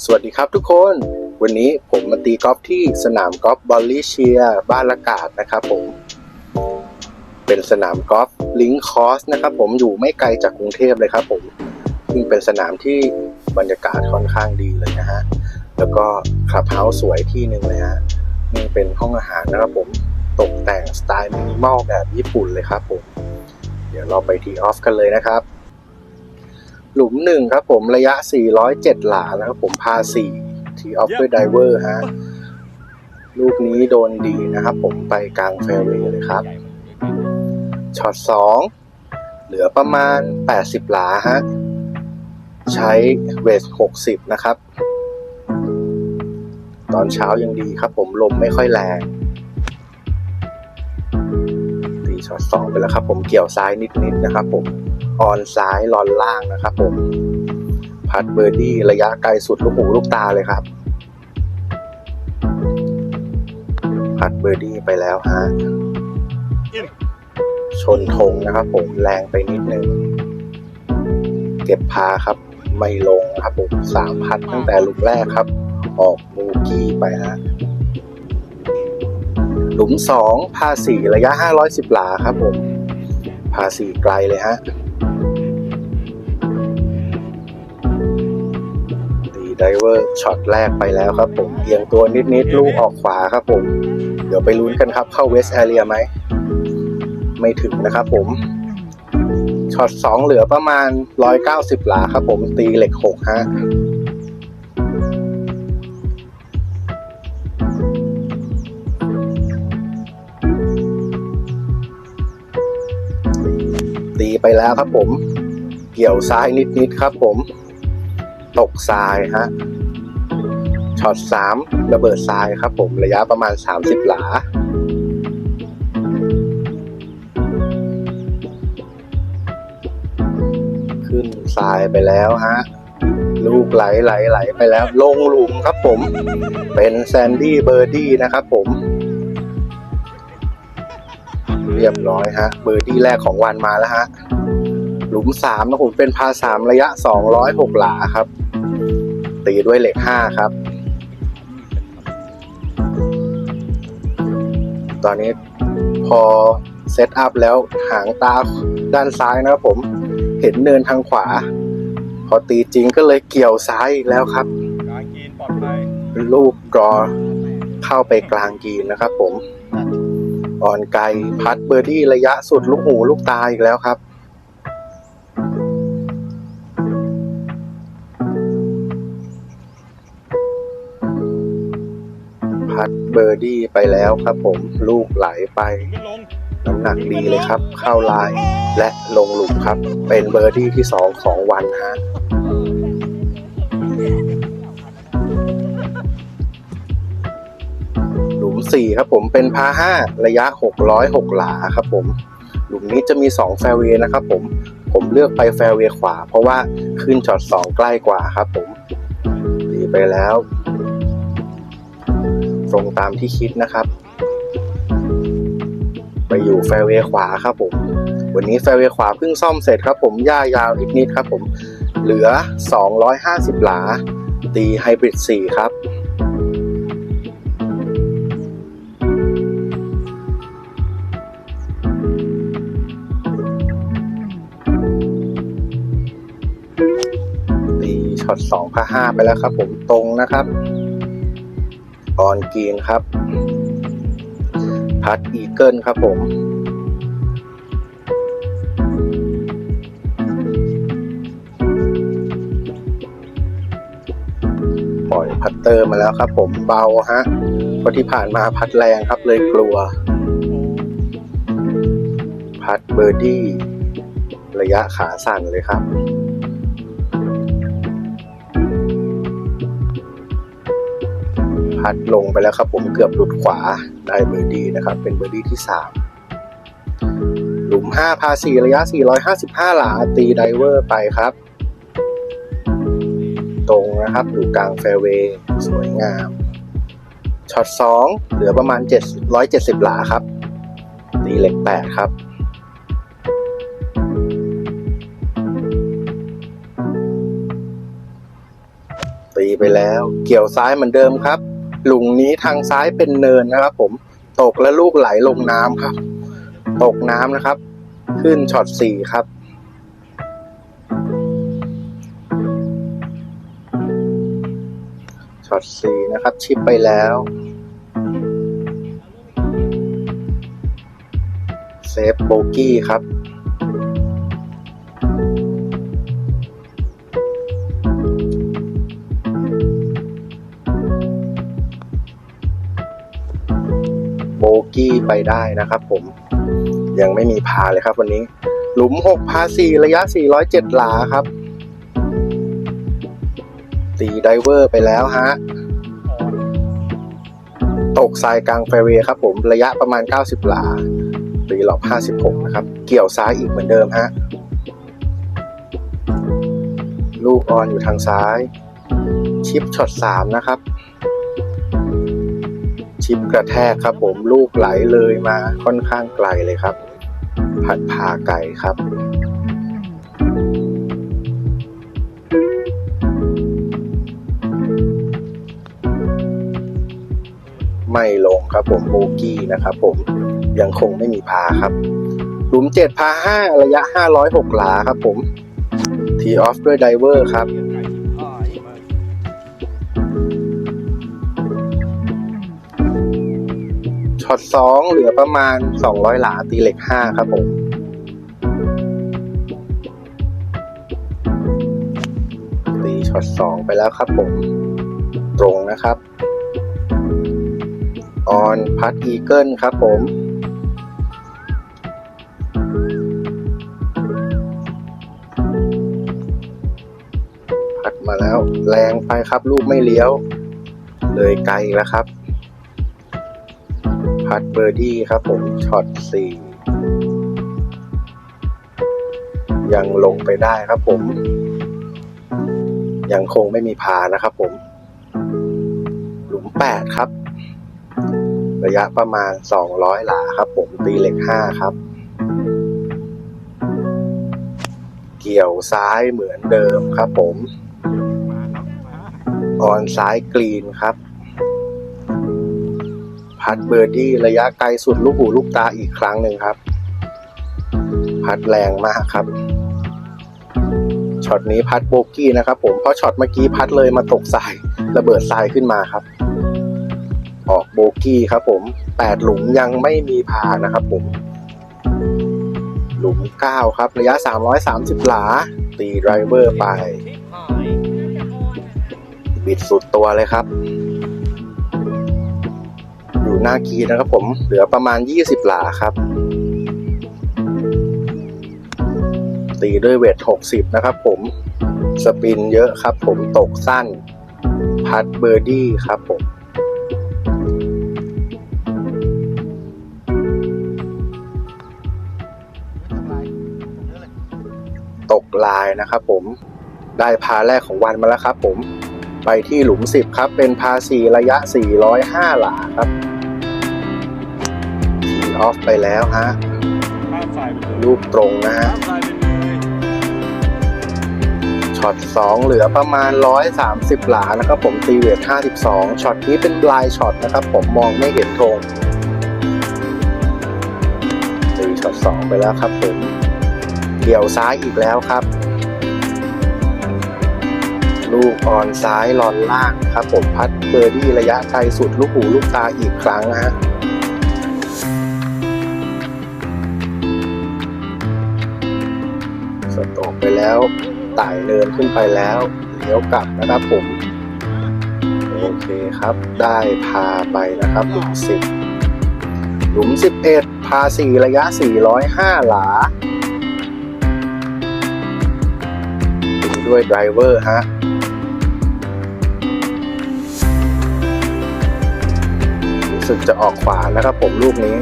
สวัสดีครับทุกคน วันนี้ผมมาตีกอล์ฟที่สนามกอล์ฟบอลลิเชียบ้านละกาดนะครับผม เป็นสนามกอล์ฟลิงคอสนะครับผมอยู่ไม่ไกลจากกรุงเทพเลยครับผมซึ่งเป็นสนามที่บรรยากาศค่อนข้างดีเลยนะฮะ แล้วก็คลับเฮาส์สวยที่หนึ่งเลยฮะนี่เป็นห้องอาหารนะครับผมตกแต่งสไตล์มินิมอลแบบญี่ปุ่นเลยครับผม เดี๋ยวเราไปทีออฟกันเลยนะครับ หลุมหนึ่งครับผมระยะ 407 หลานะครับผมพา4ทีออฟด้วยไดเวอร์ฮะลูกนี้โดนดีนะครับผมไปกลางแฟร์เวย์เลยครับช็อต2 เหลือประมาณ 80 หลาฮะใช้เวท 60 นะครับ ตอนเช้ายังดีครับผมลมไม่ค่อยแรงตีช็อต2ไปแล้วครับผมเกี่ยวซ้ายนิดๆนะครับผม ออนซ้ายลอนล่างนะครับผม พัดเบอร์ดี้ระยะไกลสุดลูกหูลูกตาเลยครับ พัดเบอร์ดี้ไปแล้วฮะ ชนธงนะครับผมแรงไปนิดนึง เก็บพาครับ ไม่ลงครับผมสามพัดตั้งแต่ลูกแรกครับ ออกมูกี้ไปฮะหลุมสองพาสี่ระยะ510หลาครับผม พาสี่ไกลเลยฮะ ไดเวอร์ช็อตแรกไปแล้วครับผมเอียงตัวนิดๆลูกออกขวาครับผม เดี๋ยวไปลุ้นกันครับ เข้าเวสแอเรียไหม ไม่ถึงนะครับผมช็อตสองเหลือประมาณ 190 หลาครับผมตีเหล็กหกฮะตีไปแล้วครับผม เกี่ยวซ้ายนิดๆครับผม ตกทรายฮะช็อตสามระเบิดทรายครับผมระยะประมาณ 30 หลา ขึ้นทรายไปแล้วฮะ ลูกไหลไหลไหลไปแล้ว ลงหลุมครับผม เป็นแซนดี้เบอร์ดี้นะครับผม เรียบร้อยฮะ เบอร์ดี้แรกของวันมาแล้วฮะ หลุมสามนะผมเป็นพาสามระยะสองร้อยหกหลาครับ ตีด้วยเหล็กห้าครับ ตอนนี้พอเซตอัพแล้วหางตาด้านซ้ายนะครับผมเห็นเนินทางขวา พอตีจริงก็เลยเกี่ยวซ้ายอีกแล้วครับลางกินปลอดภัยลูกรอเข้าไปกลางกีนนะครับผม อ่อนไกลพัดเบอร์ดี้ระยะสุดลูกหูลูกตาอีกแล้วครับ เบอร์ดี้ไปแล้วครับผมลูกไหลไป น้ำหนักดีเลยครับ เข้าลายและลงหลุมครับ เป็นเบอร์ดี้ที่สองของวันฮะหลุมสี่ครับผมเป็นพาห้าระยะ 606 หลาครับผม หลุมนี้จะมี 2 แฟร์เวย์นะครับผมผมเลือกไปแฟร์เวย์ขวา เพราะว่าขึ้นช็อต2ใกล้กว่าครับผมตีไปแล้ว ตรงตามที่คิดนะครับ ไปอยู่แฟเวขวาครับผม วันนี้แฟเวขวาเพิ่งซ่อมเสร็จครับผมหญ้ายาวนิดๆครับผม เหลือ 250 หลา ตีไฮบริด 4 ครับตีช็อตสองพาห้าไปแล้วครับผมตรงนะครับ ออนกรีนครับ พัดอีเกิลครับผมปล่อยพัตเตอร์มาแล้วครับผมเบาฮะเพราะที่ผ่านมาพัดแรงครับเลยกลัว พัดเบอร์ดี้ระยะขาสั่นเลยครับ พัดลงไปแล้วครับ ผมเกือบหลุดขวาได้เบอร์ดี้นะครับ เป็นเบอร์ดี้ที่ 3 หลุม 5 พา 4 ระยะ 455 หลา ตีไดเวอร์ไปครับ ตรงนะครับอยู่กลางแฟร์เวย์สวยงาม ช็อต 2 เหลือประมาณ 770 หลาครับ ตีเหล็ก 8 ครับตีไปแล้ว เกี่ยวซ้ายเหมือนเดิมครับ หลุมนี้ทางซ้ายเป็นเนินนะครับ ผมตกและลูกไหลลงน้ำครับ ตกน้ำนะครับ ขึ้นช็อตสี่ครับช็อตสี่นะครับ ชิปไปแล้วเซฟโบกี้ครับ กี้ไปได้นะครับผมยังไม่มีพาเลยครับ วันนี้ หลุมหกพาสี่ระยะ 407 หลาครับตีไดเวอร์ไปแล้วฮะ ตกทรายกลางแฟร์เวย์ครับผมระยะประมาณ 90 หลาตีหลอก 56 นะครับ เกี่ยวซ้ายอีกเหมือนเดิมฮะ ลูกออนอยู่ทางซ้าย ชิปช็อต 3 นะครับ ชิปกระแทกครับ ผมลูกไหลเลยมาค่อนข้างไกลเลยครับ ผัดพาไก่ครับไม่ลงครับผมโบกี้นะครับผมยังคงไม่มีพาครับ หลุมเจ็ดพาห้าระยะห้าร้อยหกหลาครับผมทีออฟด้วยไดเวอร์ครับ ช็อตสองเหลือประมาณสองร้อยหลาตีเหล็กห้าครับผมตีช็อตสองไปแล้วครับผม ตรงนะครับ ออนพัดอีเกิลครับผมพัดมาแล้วแรงไปครับ ลูกไม่เลี้ยว เลยไกลแล้วครับ พัดเบอร์ดี้ครับผมช็อตสี่ยังลงไปได้ครับผม ยังคงไม่มีพานะครับผม หลุมแปดครับ ระยะประมาณสองร้อยหลาครับผมตีเหล็กห้าครับ เกี่ยวซ้ายเหมือนเดิมครับผม ออนซ้ายกรีนครับ พัดเบอร์ดี้ระยะไกลสุดลูกหูลูกตาอีกครั้งหนึ่งครับ พัดแรงมากครับช็อตนี้พัดโบกี้นะครับ ผมเพราะช็อตเมื่อกี้พัดเลยมาตกทรายระเบิดทรายขึ้นมาครับ ออกโบกี้ครับผมแปดหลุมยังไม่มีพานะครับผม หลุมเก้าครับ ระยะ330หลา ตีไดรเวอร์ไป บิดสุดตัวเลยครับ อยู่หน้ากีนะครับผมเหลือประมาณ 20 หลาครับ ตีด้วยเวท 60 นะครับผมสปินเยอะครับผมตกสั้น พัดเบอร์ดี้ครับผมตกลายนะครับผมได้พาแรกของวันมาแล้วครับผมไปที่หลุม 10 ครับ เป็นพาสีระยะ 405 หลาครับ ออฟไปแล้วฮะข้ามสายไปเลยลูกตรงนะฮะข้ามสายไปเลยช็อต2 เหลือประมาณ 130 หลานะครับผมตีเวท 52ช็อตนี้เป็นบลายช็อตนะครับ ผมมองไม่เห็นธงตีช็อต2ไปแล้วครับผมเกี่ยวซ้ายอีกแล้วครับ ลูกออนซ้ายหลอนล่างครับผมพัดเบอร์ดี้ระยะไกลสุดลูกหูลูกตาอีกครั้งนะฮะ สโตกไปแล้วไต่เนินขึ้นไปแล้วเลี้ยวกลับนะครับผม โอเคครับ ได้พาไปนะครับหลุมสิบหลุมสิบเอ็ดพาสี่ระยะสี่ร้อยห้าหลาด้วยไดรเวอร์ฮะรู้สึกจะออกขวานะครับผมลูกนี้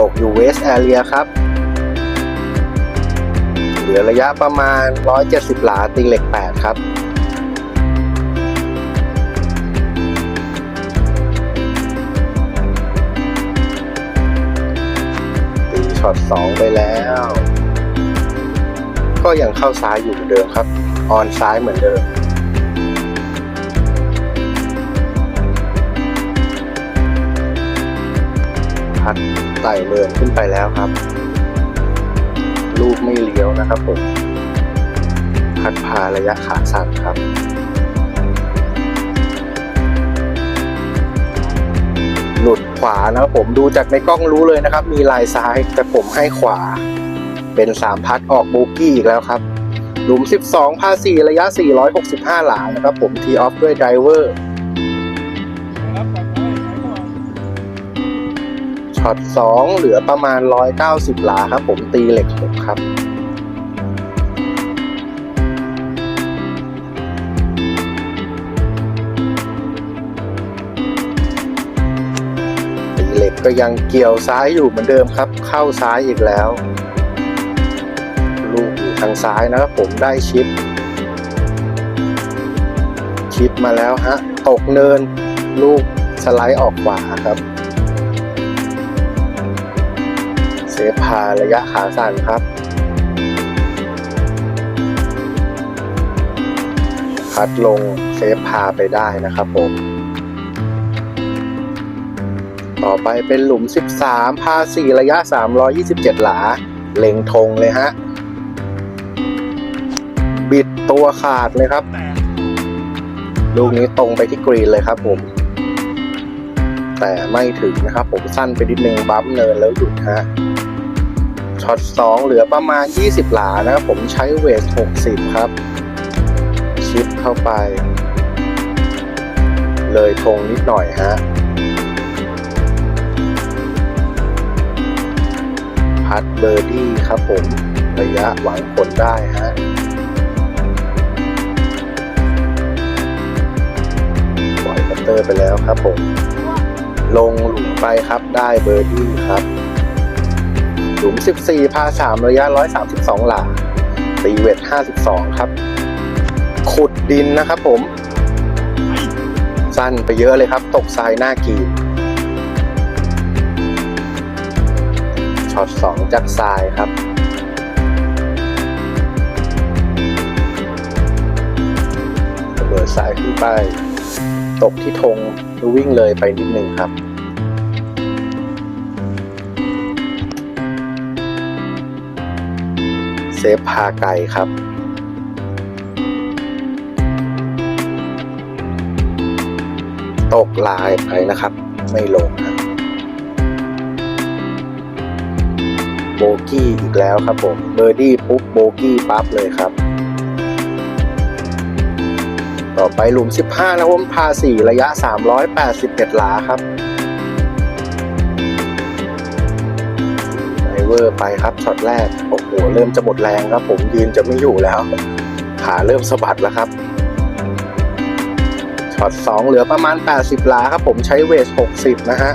ตกอยู่เวสแอเรียครับ หลือระยะประมาณ 170 หลาตีเหล็ก 8 ครับตีช็อต 2 ไปแล้ว ก็ยังเข้าซ้ายอยู่เหมือนเดิมครับ ออนซ้ายเหมือนเดิมพัดไต่เนินขึ้นไปแล้วครับ ลูกไม่เลี้ยวนะครับผมพัดพาระยะขาสั้นครับหลุดขวานะครับผมดูจากในกล้องรู้เลยนะครับ มีลายซ้ายแต่ผมให้ขวา เป็นสามพัดออกโบกี้อีกแล้วครับ หลุม 12พา4ระยะ 465 หลานะครับผมทีออฟด้วยไดรเวอร์ ช็อต2เหลือประมาณ 190 หลาครับ ผมตีเหล็ก6ครับตีเหล็กก็ยังเกี่ยวซ้ายอยู่เหมือนเดิมครับ เข้าซ้ายอีกแล้ว ลูกอยู่ทางซ้ายนะครับผมได้ชิป ชิปมาแล้วฮะ ตกเนินลูกสไลด์ออกขวาครับ เซฟพาระยะขาสั้นครับพัดลงเซฟพาไปได้นะครับผม ต่อไปเป็นหลุม 13 พา 4 ระยะ 327 หลา เล็งธงเลยฮะ บิดตัวขาดเลยครับ ลูกนี้ตรงไปที่กรีนเลยครับผมแต่ไม่ถึงนะครับผมสั้นไปนิดนึงบัมเนินแล้วหยุดฮะ ช็อต2เหลือประมาณ 20 หลานะครับผมใช้เวท 60 ครับ ชิปเข้าไป เลยธงนิดหน่อยฮะพัดเบอร์ดี้ครับผม ระยะหวังผลได้ฮะปล่อยคัตเตอร์ไปแล้วครับผม ลงหลุมไปครับได้เบอร์ดี้ครับ หลุม 14 พา 3 ระยะ 132 หลา ตีเวท 52 ครับ ขุดดินนะครับผม สั้นไปเยอะเลยครับ ตกทรายหน้ากีบช็อต 2 จากทรายครับระเบิดสายขึ้นไป ตกที่ธงวิ่งเลยไปนิดนึงครับ เซฟพาไกลครับตกลายไปนะครับ ไม่ลงนะโบกี้อีกแล้วครับผมเบอร์ดี้ปุ๊บโบกี้ปั๊บเลยครับ ต่อไปหลุม 15 นะผมพา 4 ระยะ 381 หลาครับ อร์ไปครับช็อตแรกโอ้โหเริ่มจะหมดแรงครับ ผมยืนจะไม่อยู่แล้ว ขาเริ่มสะบัดแล้วครับช็อต2เหลือประมาณ 80ลาครับ ผมใช้เวท60 นะฮะ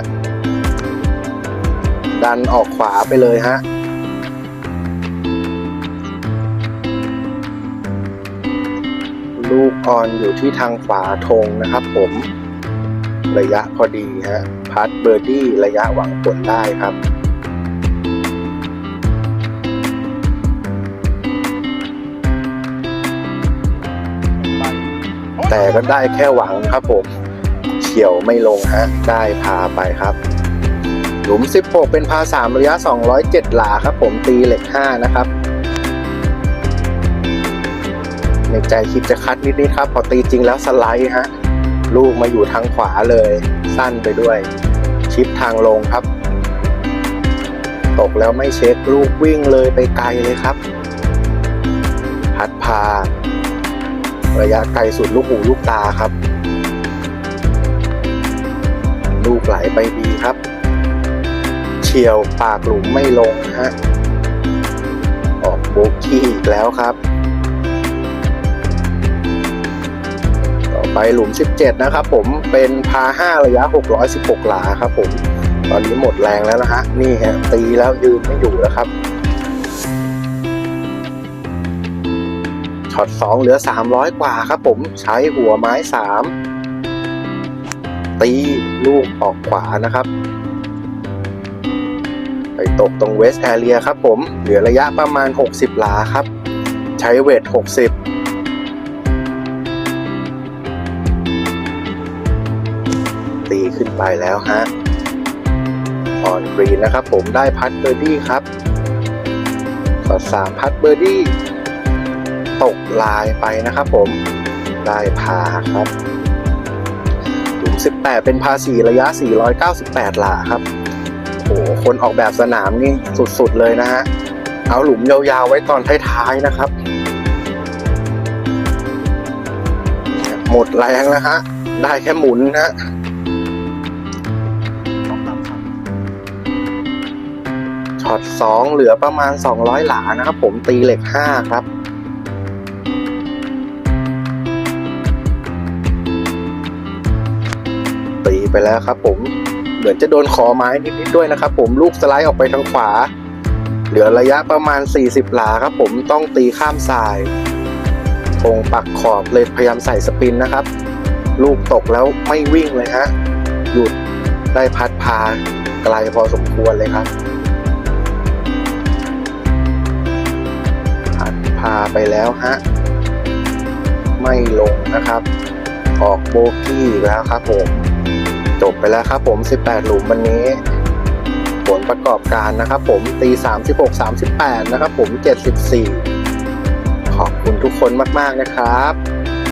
ดันออกขวาไปเลยฮะลูกออนอยู่ที่ทางขวาธงนะครับผม ระยะพอดีฮะ พัดเบอร์ดี้ระยะหวังผลได้ครับ แต่ก็ได้แค่หวังครับผมเฉียวไม่ลงฮะได้พาไปครับหลุม 16 เป็นพา3ระยะ 207 หลาครับผมตีเหล็ก 5 นะครับ ในใจคิดจะคัดนิดๆครับ พอตีจริงแล้วสไลด์ฮะ ลูกมาอยู่ทางขวาเลย สั้นไปด้วย ชิปทางลงครับ ตกแล้วไม่เช็ค ลูกวิ่งเลยไปไกลเลยครับ พัดพา ระยะไกลสุดลูกหูลูกตาครับ ลูกไหลไปดีครับ เฉียวปากหลุมไม่ลงฮะออกโบกี้อีกแล้วครับ ต่อไปหลุม 17 นะครับผมเป็นพา 5 ระยะ 616 หลาครับผม ตอนนี้หมดแรงแล้วนะฮะนี่ฮะตีแล้วยืนไม่อยู่แล้วครับ ช็อต2เหลือ 300 กว่าครับผมใช้หัวไม้ 3 ตีลูกออกขวานะครับ ไปตกตรงเวสแอเรียครับผมเหลือระยะประมาณ 60 หลาครับ ใช้เวท 60ตีขึ้นไปแล้วฮะ ออนกรีนนะครับผมได้พัดเบอร์ดี้ครับสอดสามพัดเบอร์ดี้ ตกลายไปนะครับผมได้พาครับหลุม18 เป็นพาสีระยะ 498 หลาครับโอ้โหคนออกแบบสนามนี่สุดๆเลยนะฮะเอาหลุมยาวๆไว้ตอนท้ายๆนะครับ หมดแรงแล้วฮะได้แค่หมุนนะฮะช็อตสองเหลือประมาณ 200 หลานะครับผมตีเหล็ก 5 ครับ ไปแล้วครับผมเหมือนจะโดนขอไม้นิดๆด้วยนะครับผมลูกสไลด์ออกไปทางขวา เหลือระยะประมาณ 40 หลาครับผมต้องตีข้ามสายคงปักขอบเลยพยายามใส่สปินนะครับ ลูกตกแล้วไม่วิ่งเลยฮะหยุดได้พัดพาไกลพอสมควรเลยครับ พัดพาไปแล้วฮะไม่ลงนะครับ ออกโบกี้แล้วครับผม จบไปแล้วครับผม 18 หลุมวันนี้ ผลประกอบการนะครับผมตี 36 38 นะครับผม 74 ขอบคุณทุกคนมาก ๆ นะครับ